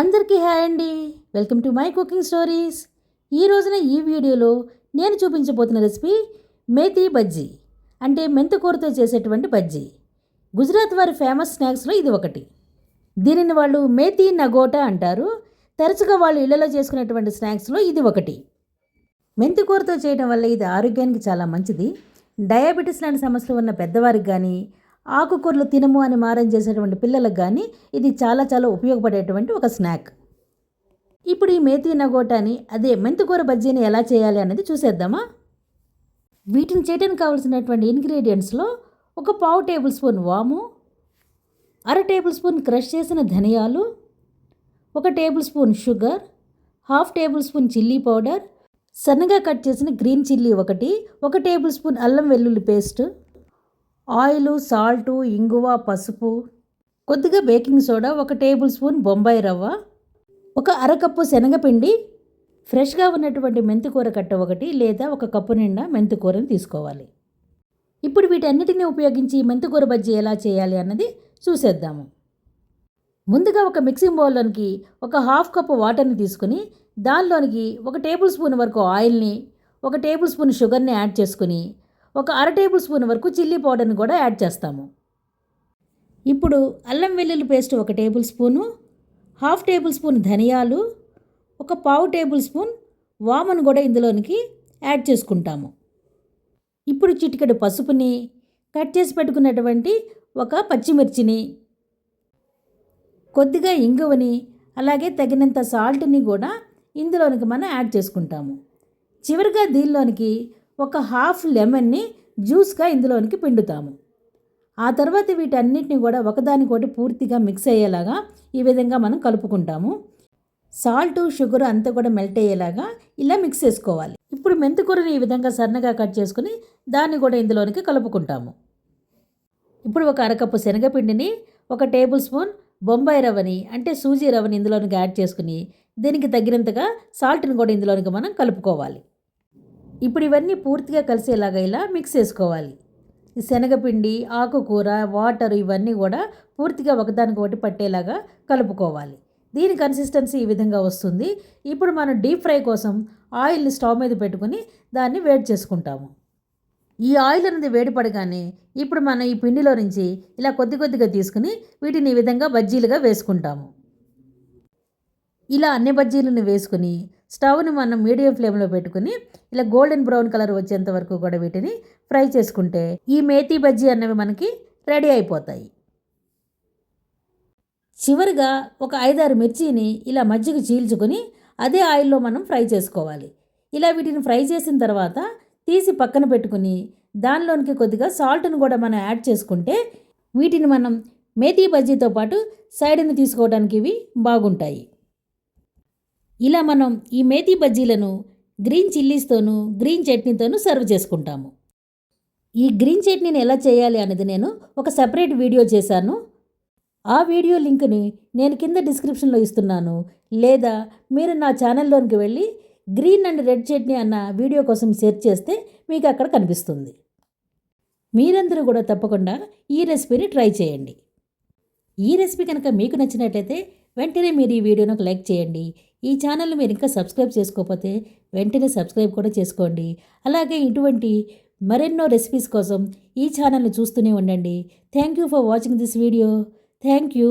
అందరికీ హాయ్ అండి. Welcome to my cooking stories. ఈ రోజున ఈ వీడియోలో నేను చూపించబోతున్న రెసిపీ మేతి బజ్జీ అంటే మెంతికూరతో చేసేటువంటి బజ్జీ. గుజరాత్ వారి ఫేమస్ స్నాక్స్లో ఇది ఒకటి. దీనిని వాళ్ళు మేతి నగోటా అంటారు. తరచుగా వాళ్ళు ఇళ్ళలో చేసుకునేటువంటి స్నాక్స్లో ఇది ఒకటి. మెంతికూరతో చేయడం వల్ల ఇది ఆరోగ్యానికి చాలా మంచిది. డయాబెటీస్ లాంటి సమస్యలు ఉన్న పెద్దవారికి కానీ ఆకుకూరలు తినము అని మారం చేసేటువంటి పిల్లలకు కానీ ఇది చాలా చాలా ఉపయోగపడేటువంటి ఒక స్నాక్. ఇప్పుడు ఈ మేతి నగోటాని అదే మెంతికూర బజ్జీని ఎలా చేయాలి అనేది చూసేద్దామా? వీటిని చేయడానికి కావాల్సినటువంటి ఇంగ్రీడియంట్స్లో ఒక పావు టేబుల్ స్పూన్ వాము అర టేబుల్ స్పూన్ క్రష్ చేసిన ధనియాలు ఒక table spoon sugar half table spoon chilli powder సన్నగా కట్ చేసిన గ్రీన్ చిల్లీ ఒకటి ఒక టేబుల్ స్పూన్ అల్లం వెల్లుల్లి పేస్ట్ ఆయిల్ సాల్టు ఇంగువ పసుపు కొద్దిగా బేకింగ్ సోడా ఒక టేబుల్ స్పూన్ బొంబాయి రవ్వ ఒక అరకప్పు శనగపిండి ఫ్రెష్గా ఉన్నటువంటి మెంతికూర కట్ట ఒకటి లేదా ఒక కప్పు నిండా మెంతికూరని తీసుకోవాలి. ఇప్పుడు వీటన్నిటిని ఉపయోగించి మెంతికూర బజ్జీ ఎలా చేయాలి అన్నది చూసేద్దాము. ముందుగా ఒక మిక్సింగ్ బౌల్లోనికి ఒక హాఫ్ కప్పు వాటర్ని తీసుకుని దానిలోనికి ఒక టేబుల్ స్పూన్ వరకు ఆయిల్ని ఒక టేబుల్ స్పూన్ షుగర్ని యాడ్ చేసుకుని ఒక అర టేబుల్ స్పూన్ వరకు చిల్లీ పౌడర్ని కూడా యాడ్ చేస్తాము. ఇప్పుడు అల్లం వెల్లుల్లి పేస్ట్ ఒక table spoon half table spoon ధనియాలు ఒక పావు టేబుల్ స్పూన్ వామను కూడా ఇందులోనికి యాడ్ చేసుకుంటాము. ఇప్పుడు చిటికెడు పసుపుని కట్ చేసి పెట్టుకున్నటువంటి ఒక పచ్చిమిర్చిని కొద్దిగా ఇంగువని అలాగే తగినంత సాల్ట్ని కూడా ఇందులోనికి మనం యాడ్ చేసుకుంటాము. చివరిగా దీనిలోనికి ఒక హాఫ్ లెమన్ని జ్యూస్గా ఇందులోనికి పిండుతాము. ఆ తర్వాత వీటన్నిటిని కూడా ఒకదానికొకటి పూర్తిగా మిక్స్ అయ్యేలాగా ఈ విధంగా మనం కలుపుకుంటాము. సాల్ట్ షుగర్ అంతా కూడా మెల్ట్ అయ్యేలాగా ఇలా మిక్స్ చేసుకోవాలి. ఇప్పుడు మెంతికూరని ఈ విధంగా సన్నగా కట్ చేసుకుని దాన్ని కూడా ఇందులోనికి కలుపుకుంటాము. ఇప్పుడు ఒక అరకప్పు శనగపిండిని ఒక టేబుల్ స్పూన్ బొంబాయి రవ్వని అంటే సూజీ రవ్వని ఇందులోనికి యాడ్ చేసుకుని దీనికి తగినంతగా సాల్ట్ని కూడా ఇందులోనికి మనం కలుపుకోవాలి. ఇప్పుడు ఇవన్నీ పూర్తిగా కలిసేలాగా ఇలా మిక్స్ చేసుకోవాలి. శనగపిండి ఆకుకూర వాటర్ ఇవన్నీ కూడా పూర్తిగా ఒకదానికొకటి పట్టేలాగా కలుపుకోవాలి. దీని కన్సిస్టెన్సీ ఈ విధంగా వస్తుంది. ఇప్పుడు మనం డీప్ ఫ్రై కోసం ఆయిల్ని స్టవ్ మీద పెట్టుకుని దాన్ని వేడి చేసుకుంటాము. ఈ ఆయిల్ అనేది వేడిపడగానే ఇప్పుడు మనం ఈ పిండిలో నుంచి ఇలా కొద్ది కొద్దిగా తీసుకుని వీటిని ఈ విధంగా బజ్జీలుగా వేసుకుంటాము. ఇలా అన్ని బజ్జీలను వేసుకుని స్టవ్ని మనం మీడియం ఫ్లేమ్లో పెట్టుకుని ఇలా గోల్డెన్ బ్రౌన్ కలర్ వచ్చేంత వరకు కూడా వీటిని ఫ్రై చేసుకుంటే ఈ మేతి బజ్జీ అన్నవి మనకి రెడీ అయిపోతాయి. చివరిగా ఒక ఐదారు మిర్చిని ఇలా మజ్జిగ చీల్చుకొని అదే ఆయిల్లో మనం ఫ్రై చేసుకోవాలి. ఇలా వీటిని ఫ్రై చేసిన తర్వాత తీసి పక్కన పెట్టుకుని దానిలోనికి కొద్దిగా సాల్ట్ను కూడా మనం యాడ్ చేసుకుంటే వీటిని మనం మేతి బజ్జీతో పాటు సైడ్ని తీసుకోవడానికి ఇవి బాగుంటాయి. ఇలా మనం ఈ మేతి బజ్జీలను గ్రీన్ చిల్లీస్తోనూ గ్రీన్ చట్నీతోనూ సర్వ్ చేసుకుంటాము. ఈ గ్రీన్ చట్నీని ఎలా చేయాలి అనేది నేను ఒక సపరేట్ వీడియో చేశాను. ఆ వీడియో లింక్ని నేను కింద డిస్క్రిప్షన్లో ఇస్తున్నాను. లేదా మీరు నా ఛానల్లోనికి వెళ్ళి గ్రీన్ అండ్ రెడ్ చట్నీ అన్న వీడియో కోసం సెర్చ్ చేస్తే మీకు అక్కడ కనిపిస్తుంది. మీరందరూ కూడా తప్పకుండా ఈ రెసిపీని ట్రై చేయండి. ఈ రెసిపీ కనుక మీకు నచ్చినట్లయితే వెంటనే మీరు ఈ వీడియోను ఒక లైక్ చేయండి. ఈ ఛానల్ని మీరు ఇంకా సబ్స్క్రైబ్ చేసుకోకపోతే వెంటనే సబ్స్క్రైబ్ కూడా చేసుకోండి. అలాగే ఇటువంటి మరెన్నో రెసిపీస్ కోసం ఈ ఛానల్ని చూస్తూనే ఉండండి. Thank you for watching this video thank you